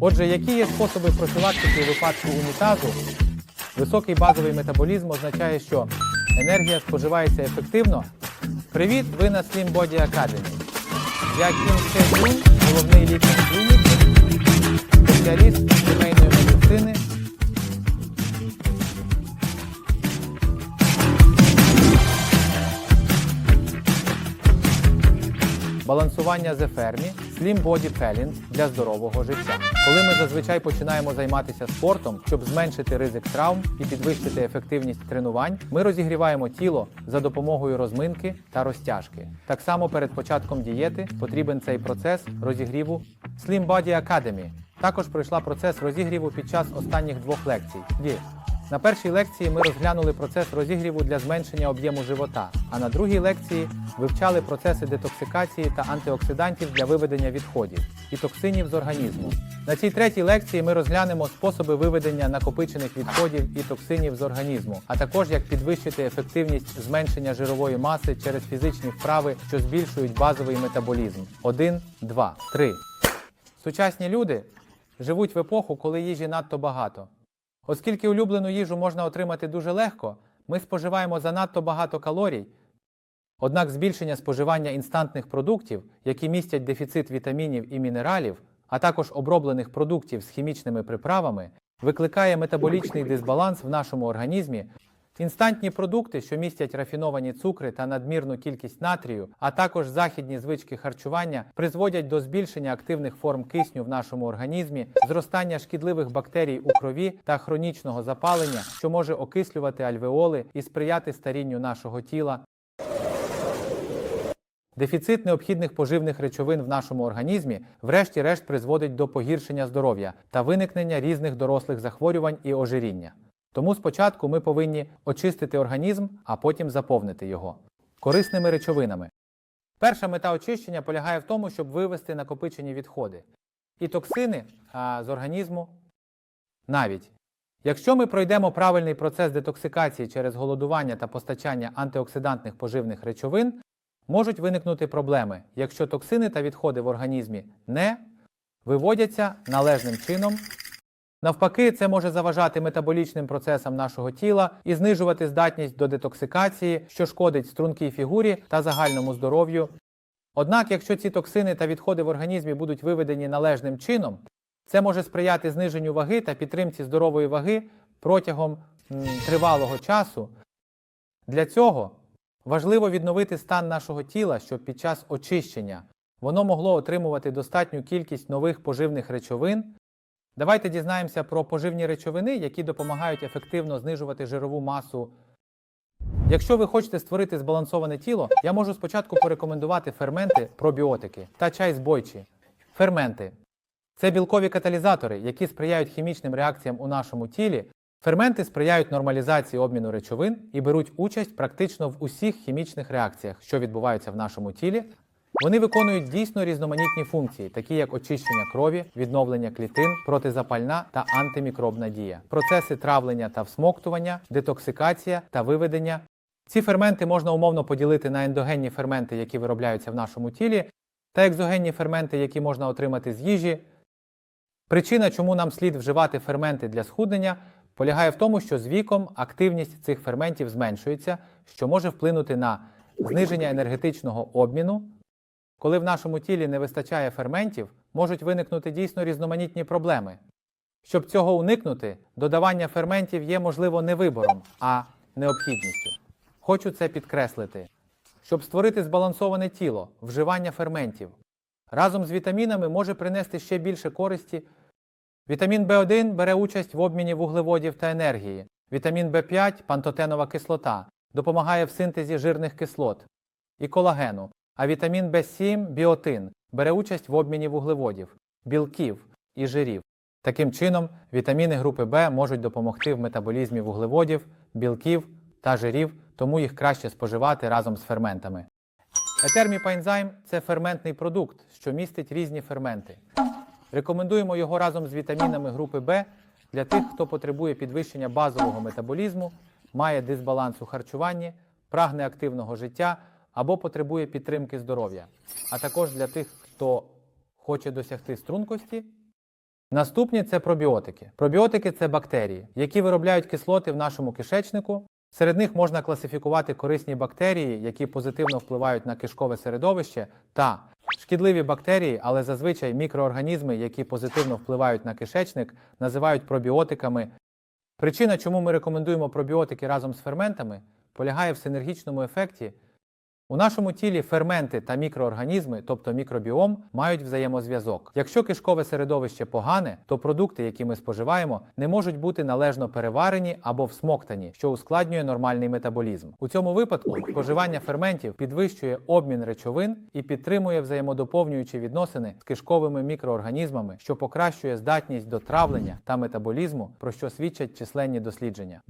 Отже, які є способи профілактики випадку унітазу? Високий базовий метаболізм означає, що енергія споживається ефективно. Привіт, ви на Slim Body Academy. Я Кім Ще головний лікар клініки, спеціаліст сімейної Балансування з фермі Slim Body Pelling для здорового життя. Коли ми зазвичай починаємо займатися спортом, щоб зменшити ризик травм і підвищити ефективність тренувань, ми розігріваємо тіло за допомогою розминки та розтяжки. Так само перед початком дієти потрібен цей процес розігріву Slim Body Academy. Також пройшла процес розігріву під час останніх двох лекцій. Ді. На першій лекції ми розглянули процес розігріву для зменшення об'єму живота, а на другій лекції вивчали процеси детоксикації та антиоксидантів для виведення відходів і токсинів з організму. На цій третій лекції ми розглянемо способи виведення накопичених відходів і токсинів з організму, а також як підвищити ефективність зменшення жирової маси через фізичні вправи, що збільшують базовий метаболізм. 1, 2, 3. Сучасні люди живуть в епоху, коли їжі надто багато. Оскільки улюблену їжу можна отримати дуже легко, ми споживаємо занадто багато калорій. Однак збільшення споживання інстантних продуктів, які містять дефіцит вітамінів і мінералів, а також оброблених продуктів з хімічними приправами, викликає метаболічний дисбаланс в нашому організмі. Інстантні продукти, що містять рафіновані цукри та надмірну кількість натрію, а також західні звички харчування, призводять до збільшення активних форм кисню в нашому організмі, зростання шкідливих бактерій у крові та хронічного запалення, що може окислювати альвеоли і сприяти старінню нашого тіла. Дефіцит необхідних поживних речовин в нашому організмі, врешті-решт, призводить до погіршення здоров'я та виникнення різних дорослих захворювань і ожиріння. Тому спочатку ми повинні очистити організм, а потім заповнити його корисними речовинами. Перша мета очищення полягає в тому, щоб вивести накопичені відходи і токсини а, з організму навіть. Якщо ми пройдемо правильний процес детоксикації через голодування та постачання антиоксидантних поживних речовин, можуть виникнути проблеми, якщо токсини та відходи в організмі не виводяться належним чином. Навпаки, це може заважати метаболічним процесам нашого тіла і знижувати здатність до детоксикації, що шкодить стрункій фігурі та загальному здоров'ю. Однак, якщо ці токсини та відходи в організмі будуть виведені належним чином, це може сприяти зниженню ваги та підтримці здорової ваги протягом м, тривалого часу. Для цього важливо відновити стан нашого тіла, щоб під час очищення воно могло отримувати достатню кількість нових поживних речовин. Давайте дізнаємося про поживні речовини, які допомагають ефективно знижувати жирову масу. Якщо ви хочете створити збалансоване тіло, я можу спочатку порекомендувати ферменти пробіотики та чай з бойчі. Ферменти це білкові каталізатори, які сприяють хімічним реакціям у нашому тілі. Ферменти сприяють нормалізації обміну речовин і беруть участь практично в усіх хімічних реакціях, що відбуваються в нашому тілі. Вони виконують дійсно різноманітні функції, такі як очищення крові, відновлення клітин, протизапальна та антимікробна дія, процеси травлення та всмоктування, детоксикація та виведення. Ці ферменти можна умовно поділити на ендогенні ферменти, які виробляються в нашому тілі, та екзогенні ферменти, які можна отримати з їжі. Причина, чому нам слід вживати ферменти для схуднення, полягає в тому, що з віком активність цих ферментів зменшується, що може вплинути на зниження енергетичного обміну. Коли в нашому тілі не вистачає ферментів, можуть виникнути дійсно різноманітні проблеми. Щоб цього уникнути, додавання ферментів є, можливо, не вибором, а необхідністю. Хочу це підкреслити. Щоб створити збалансоване тіло, вживання ферментів разом з вітамінами може принести ще більше користі. Вітамін В1 бере участь в обміні вуглеводів та енергії. Вітамін В5 пантотенова кислота допомагає в синтезі жирних кислот і колагену. А вітамін В7 біотин бере участь в обміні вуглеводів, білків і жирів. Таким чином, вітаміни групи В можуть допомогти в метаболізмі вуглеводів, білків та жирів, тому їх краще споживати разом з ферментами. Етерміпаензайм – це ферментний продукт, що містить різні ферменти. Рекомендуємо його разом з вітамінами групи В для тих, хто потребує підвищення базового метаболізму, має дисбаланс у харчуванні, прагне активного життя або потребує підтримки здоров'я, а також для тих, хто хоче досягти стрункості Наступні це пробіотики. Пробіотики це бактерії, які виробляють кислоти в нашому кишечнику. Серед них можна класифікувати корисні бактерії, які позитивно впливають на кишкове середовище, та шкідливі бактерії, але зазвичай мікроорганізми, які позитивно впливають на кишечник, називають пробіотиками. Причина, чому ми рекомендуємо пробіотики разом з ферментами, полягає в синергічному ефекті. У нашому тілі ферменти та мікроорганізми, тобто мікробіом, мають взаємозв'язок. Якщо кишкове середовище погане, то продукти, які ми споживаємо, не можуть бути належно переварені або всмоктані, що ускладнює нормальний метаболізм. У цьому випадку споживання ферментів підвищує обмін речовин і підтримує взаємодоповнюючі відносини з кишковими мікроорганізмами, що покращує здатність до травлення та метаболізму, про що свідчать численні дослідження.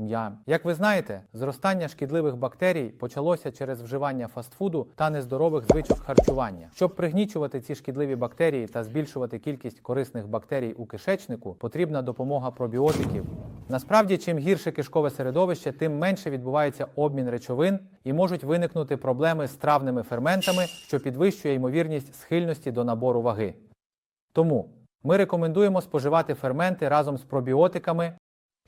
Як ви знаєте, зростання шкідливих бактерій почалося через вживання фастфуду та нездорових звичок харчування. Щоб пригнічувати ці шкідливі бактерії та збільшувати кількість корисних бактерій у кишечнику, потрібна допомога пробіотиків. Насправді, чим гірше кишкове середовище, тим менше відбувається обмін речовин і можуть виникнути проблеми з травними ферментами, що підвищує ймовірність схильності до набору ваги. Тому ми рекомендуємо споживати ферменти разом з пробіотиками.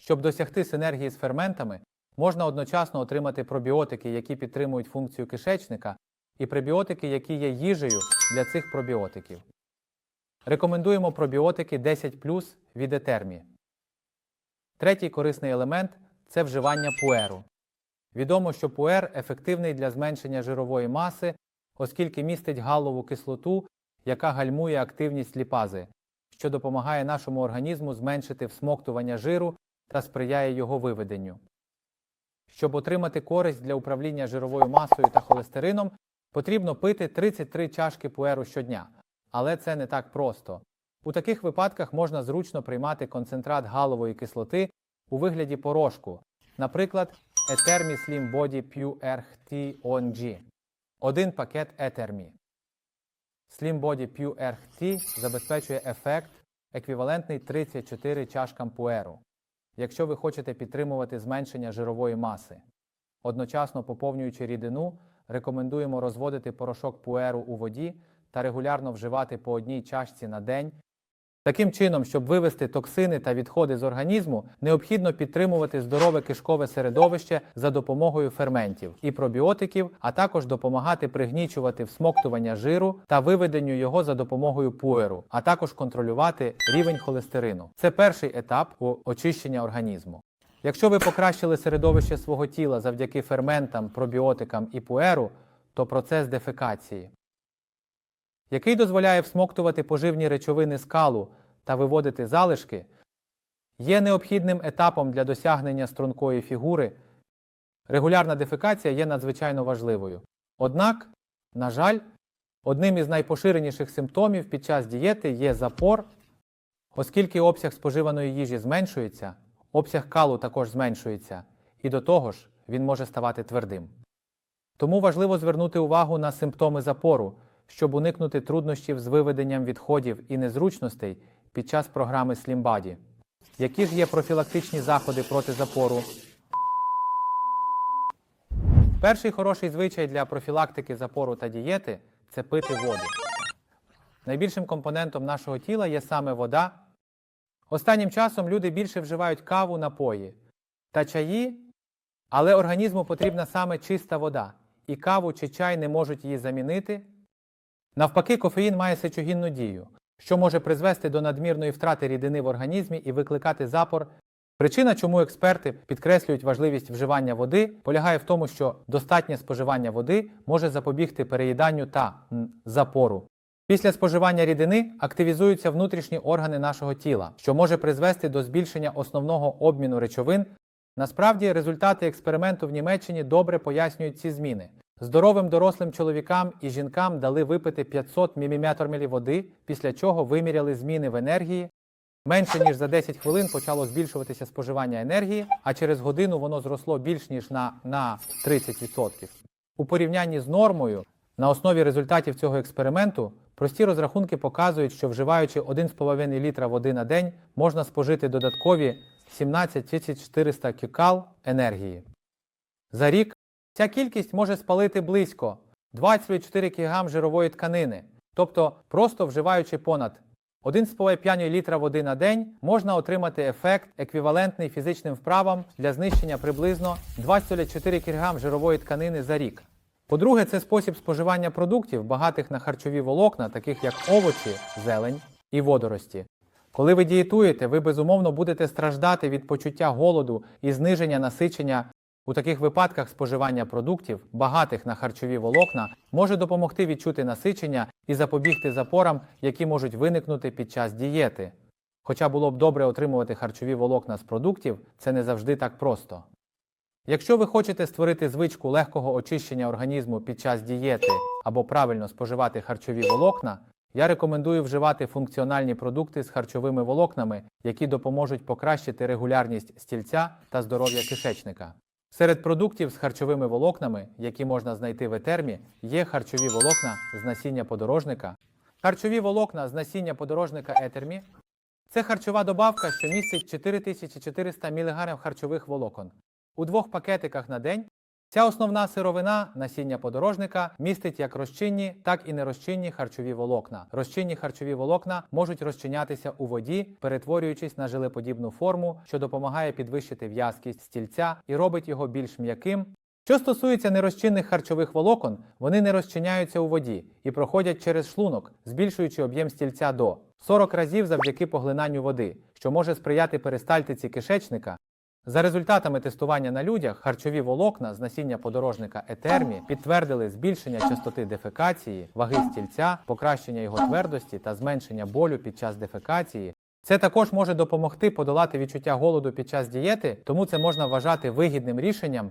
Щоб досягти синергії з ферментами, можна одночасно отримати пробіотики, які підтримують функцію кишечника, і пребіотики, які є їжею для цих пробіотиків. Рекомендуємо пробіотики 10 від етермі. Третій корисний елемент це вживання пуеру. Відомо, що пуер ефективний для зменшення жирової маси, оскільки містить галову кислоту, яка гальмує активність ліпази, що допомагає нашому організму зменшити всмоктування жиру та сприяє його виведенню. Щоб отримати користь для управління жировою масою та холестерином, потрібно пити 33 чашки пуеру щодня. Але це не так просто. У таких випадках можна зручно приймати концентрат галової кислоти у вигляді порошку, наприклад, Etermi Slim Body Pure RT ONG. Один пакет Етермі. Slim Body Pure RT забезпечує ефект, еквівалентний 34 чашкам пуеру, якщо ви хочете підтримувати зменшення жирової маси. Одночасно поповнюючи рідину, рекомендуємо розводити порошок пуеру у воді та регулярно вживати по одній чашці на день. Таким чином, щоб вивести токсини та відходи з організму, необхідно підтримувати здорове кишкове середовище за допомогою ферментів і пробіотиків, а також допомагати пригнічувати всмоктування жиру та виведенню його за допомогою пуеру, а також контролювати рівень холестерину. Це перший етап у очищення організму. Якщо ви покращили середовище свого тіла завдяки ферментам, пробіотикам і пуеру, то процес дефекації який дозволяє всмоктувати поживні речовини з калу та виводити залишки, є необхідним етапом для досягнення стрункої фігури. Регулярна дефекація є надзвичайно важливою. Однак, на жаль, одним із найпоширеніших симптомів під час дієти є запор, оскільки обсяг споживаної їжі зменшується, обсяг калу також зменшується, і до того ж він може ставати твердим. Тому важливо звернути увагу на симптоми запору, щоб уникнути труднощів з виведенням відходів і незручностей під час програми SlimBody. Які ж є профілактичні заходи проти запору? Перший хороший звичай для профілактики запору та дієти це пити воду. Найбільшим компонентом нашого тіла є саме вода. Останнім часом люди більше вживають каву, напої та чаї, але організму потрібна саме чиста вода, і каву чи чай не можуть її замінити. Навпаки, кофеїн має сечогінну дію, що може призвести до надмірної втрати рідини в організмі і викликати запор. Причина, чому експерти підкреслюють важливість вживання води, полягає в тому, що достатнє споживання води може запобігти переїданню та запору. Після споживання рідини активізуються внутрішні органи нашого тіла, що може призвести до збільшення основного обміну речовин. Насправді, результати експерименту в Німеччині добре пояснюють ці зміни. Здоровим дорослим чоловікам і жінкам дали випити 500 мм води, після чого виміряли зміни в енергії. Менше ніж за 10 хвилин почало збільшуватися споживання енергії, а через годину воно зросло більш ніж на, на 30%. У порівнянні з нормою, на основі результатів цього експерименту, прості розрахунки показують, що вживаючи 1,5 літра води на день, можна спожити додаткові 17 400 кікал енергії. За рік Ця кількість може спалити близько 24 кг жирової тканини, тобто просто вживаючи понад 1,5 літра води на день можна отримати ефект, еквівалентний фізичним вправам для знищення приблизно 2,4 кг жирової тканини за рік. По-друге, це спосіб споживання продуктів, багатих на харчові волокна, таких як овочі, зелень і водорості. Коли ви дієтуєте, ви безумовно будете страждати від почуття голоду і зниження насичення. У таких випадках споживання продуктів, багатих на харчові волокна, може допомогти відчути насичення і запобігти запорам, які можуть виникнути під час дієти. Хоча було б добре отримувати харчові волокна з продуктів, це не завжди так просто. Якщо ви хочете створити звичку легкого очищення організму під час дієти або правильно споживати харчові волокна, я рекомендую вживати функціональні продукти з харчовими волокнами, які допоможуть покращити регулярність стільця та здоров'я кишечника. Серед продуктів з харчовими волокнами, які можна знайти в етермі, є харчові волокна з насіння подорожника. Харчові волокна з насіння подорожника етермі це харчова добавка, що містить 4400 мг харчових волокон. У двох пакетиках на день ця основна сировина насіння подорожника містить як розчинні, так і нерозчинні харчові волокна. Розчинні харчові волокна можуть розчинятися у воді, перетворюючись на жилеподібну форму, що допомагає підвищити в'язкість стільця і робить його більш м'яким. Що стосується нерозчинних харчових волокон, вони не розчиняються у воді і проходять через шлунок, збільшуючи об'єм стільця до 40 разів завдяки поглинанню води, що може сприяти перистальтиці кишечника за результатами тестування на людях, харчові волокна з насіння подорожника етермі підтвердили збільшення частоти дефекації, ваги стільця, покращення його твердості та зменшення болю під час дефекації. Це також може допомогти подолати відчуття голоду під час дієти, тому це можна вважати вигідним рішенням.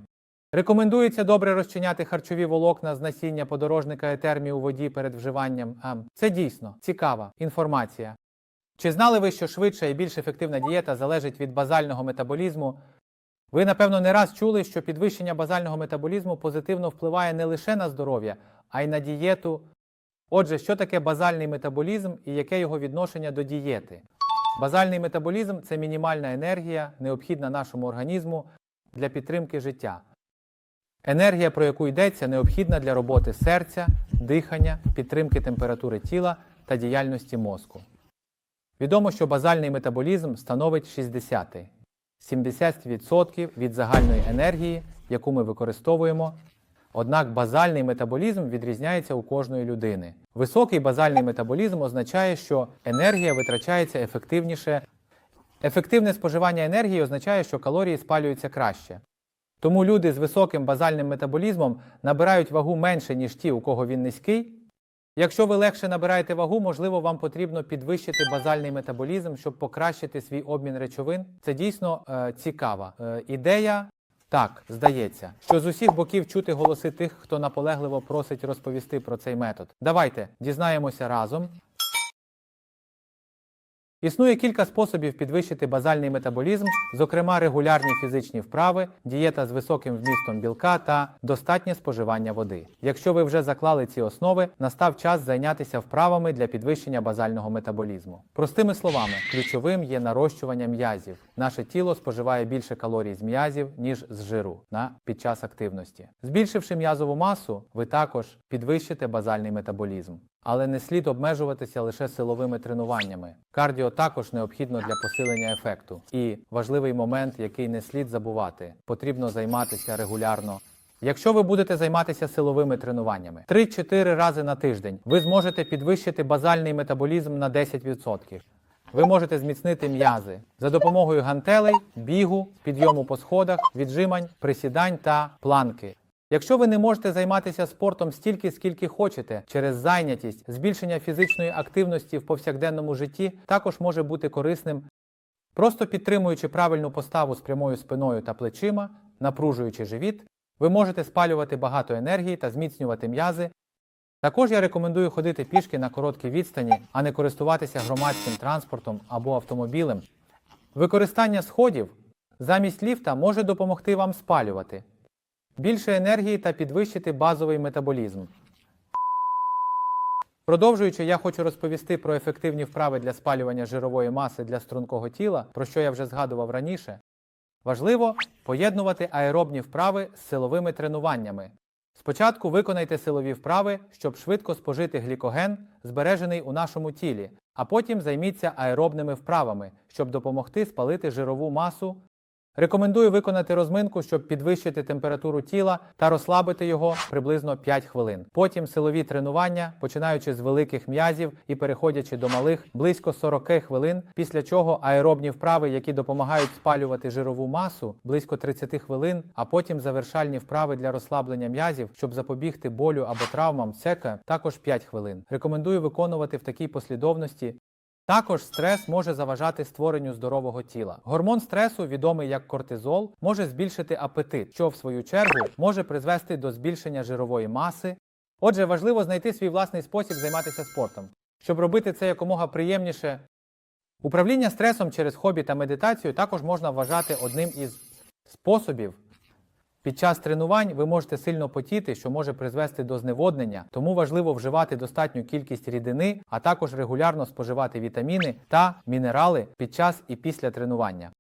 Рекомендується добре розчиняти харчові волокна з насіння подорожника етермі у воді перед вживанням. Це дійсно цікава інформація. Чи знали ви, що швидша і більш ефективна дієта залежить від базального метаболізму? Ви, напевно, не раз чули, що підвищення базального метаболізму позитивно впливає не лише на здоров'я, а й на дієту. Отже, що таке базальний метаболізм і яке його відношення до дієти? Базальний метаболізм це мінімальна енергія, необхідна нашому організму для підтримки життя. Енергія, про яку йдеться, необхідна для роботи серця, дихання, підтримки температури тіла та діяльності мозку. Відомо, що базальний метаболізм становить 60 70% від загальної енергії, яку ми використовуємо. Однак базальний метаболізм відрізняється у кожної людини. Високий базальний метаболізм означає, що енергія витрачається ефективніше. Ефективне споживання енергії означає, що калорії спалюються краще. Тому люди з високим базальним метаболізмом набирають вагу менше, ніж ті, у кого він низький. Якщо ви легше набираєте вагу, можливо, вам потрібно підвищити базальний метаболізм, щоб покращити свій обмін речовин. Це дійсно е, цікава е, ідея. Так, здається, що з усіх боків чути голоси тих, хто наполегливо просить розповісти про цей метод. Давайте дізнаємося разом. Існує кілька способів підвищити базальний метаболізм, зокрема регулярні фізичні вправи, дієта з високим вмістом білка та достатнє споживання води. Якщо ви вже заклали ці основи, настав час зайнятися вправами для підвищення базального метаболізму. Простими словами, ключовим є нарощування м'язів. Наше тіло споживає більше калорій з м'язів, ніж з жиру на під час активності. Збільшивши м'язову масу, ви також підвищите базальний метаболізм. Але не слід обмежуватися лише силовими тренуваннями. Кардіо також необхідно для посилення ефекту. І важливий момент, який не слід забувати, потрібно займатися регулярно. Якщо ви будете займатися силовими тренуваннями 3-4 рази на тиждень, ви зможете підвищити базальний метаболізм на 10%. Ви можете зміцнити м'язи за допомогою гантелей, бігу, підйому по сходах, віджимань, присідань та планки. Якщо ви не можете займатися спортом стільки, скільки хочете, через зайнятість, збільшення фізичної активності в повсякденному житті також може бути корисним, просто підтримуючи правильну поставу з прямою спиною та плечима, напружуючи живіт, ви можете спалювати багато енергії та зміцнювати м'язи. Також я рекомендую ходити пішки на короткі відстані, а не користуватися громадським транспортом або автомобілем. Використання сходів замість ліфта може допомогти вам спалювати більше енергії та підвищити базовий метаболізм. Продовжуючи, я хочу розповісти про ефективні вправи для спалювання жирової маси для стрункого тіла, про що я вже згадував раніше. Важливо поєднувати аеробні вправи з силовими тренуваннями. Спочатку виконайте силові вправи, щоб швидко спожити глікоген, збережений у нашому тілі, а потім займіться аеробними вправами, щоб допомогти спалити жирову масу. Рекомендую виконати розминку, щоб підвищити температуру тіла та розслабити його приблизно 5 хвилин. Потім силові тренування, починаючи з великих м'язів і переходячи до малих, близько 40 хвилин, після чого аеробні вправи, які допомагають спалювати жирову масу, близько 30 хвилин, а потім завершальні вправи для розслаблення м'язів, щоб запобігти болю або травмам, цека, також 5 хвилин. Рекомендую виконувати в такій послідовності також стрес може заважати створенню здорового тіла. Гормон стресу, відомий як кортизол, може збільшити апетит, що в свою чергу може призвести до збільшення жирової маси. Отже, важливо знайти свій власний спосіб займатися спортом, щоб робити це якомога приємніше. Управління стресом через хобі та медитацію також можна вважати одним із способів. Під час тренувань ви можете сильно потіти, що може призвести до зневоднення, тому важливо вживати достатню кількість рідини, а також регулярно споживати вітаміни та мінерали під час і після тренування.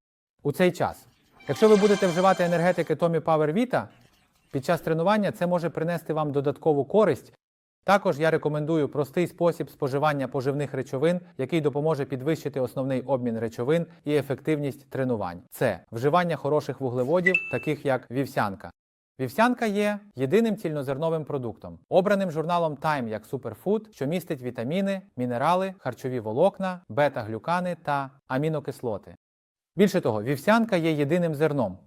У цей час, якщо ви будете вживати енергетики Tommy Power Vita, під час тренування це може принести вам додаткову користь. Також я рекомендую простий спосіб споживання поживних речовин, який допоможе підвищити основний обмін речовин і ефективність тренувань. Це вживання хороших вуглеводів, таких як вівсянка. Вівсянка є єдиним цільнозерновим продуктом, обраним журналом Time як суперфуд, що містить вітаміни, мінерали, харчові волокна, бета-глюкани та амінокислоти. Більше того, вівсянка є єдиним зерном,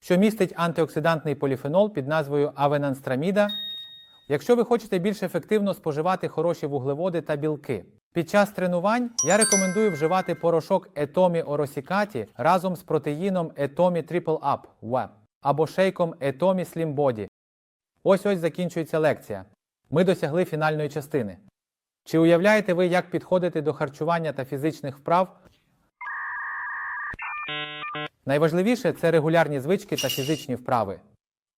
що містить антиоксидантний поліфенол під назвою авенанстраміда. Якщо ви хочете більш ефективно споживати хороші вуглеводи та білки, під час тренувань я рекомендую вживати порошок Etomi Оросікаті разом з протеїном Etomi Triple Up WEP або шейком Etomi Slim Body. Ось ось закінчується лекція. Ми досягли фінальної частини. Чи уявляєте ви, як підходити до харчування та фізичних вправ? Найважливіше це регулярні звички та фізичні вправи.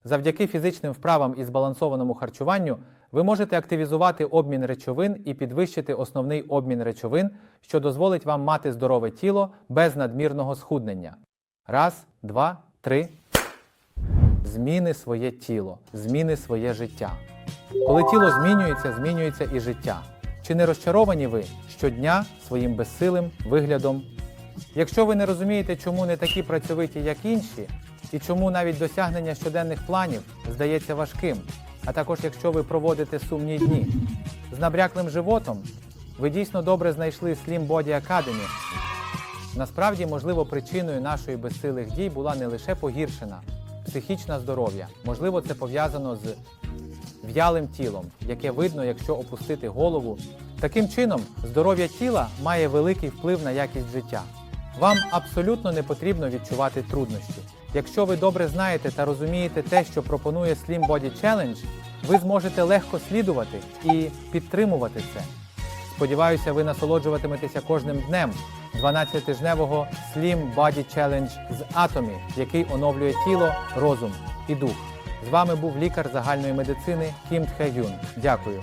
Завдяки фізичним вправам і збалансованому харчуванню ви можете активізувати обмін речовин і підвищити основний обмін речовин, що дозволить вам мати здорове тіло без надмірного схуднення. Раз, два, три. Зміни своє тіло, зміни своє життя. Коли тіло змінюється, змінюється і життя. Чи не розчаровані ви щодня своїм безсилим виглядом? Якщо ви не розумієте, чому не такі працьовиті, як інші, і чому навіть досягнення щоденних планів здається важким, а також якщо ви проводите сумні дні з набряклим животом, ви дійсно добре знайшли Slim Body Academy. Насправді, можливо, причиною нашої безсилих дій була не лише погіршена психічне здоров'я. Можливо, це пов'язано з в'ялим тілом, яке видно, якщо опустити голову. Таким чином, здоров'я тіла має великий вплив на якість життя. Вам абсолютно не потрібно відчувати труднощі. Якщо ви добре знаєте та розумієте те, що пропонує Slim Body Challenge, ви зможете легко слідувати і підтримувати це. Сподіваюся, ви насолоджуватиметеся кожним днем 12-тижневого Slim Body Challenge з Atomy, який оновлює тіло, розум і дух. З вами був лікар загальної медицини Кім Тхе Юн. Дякую.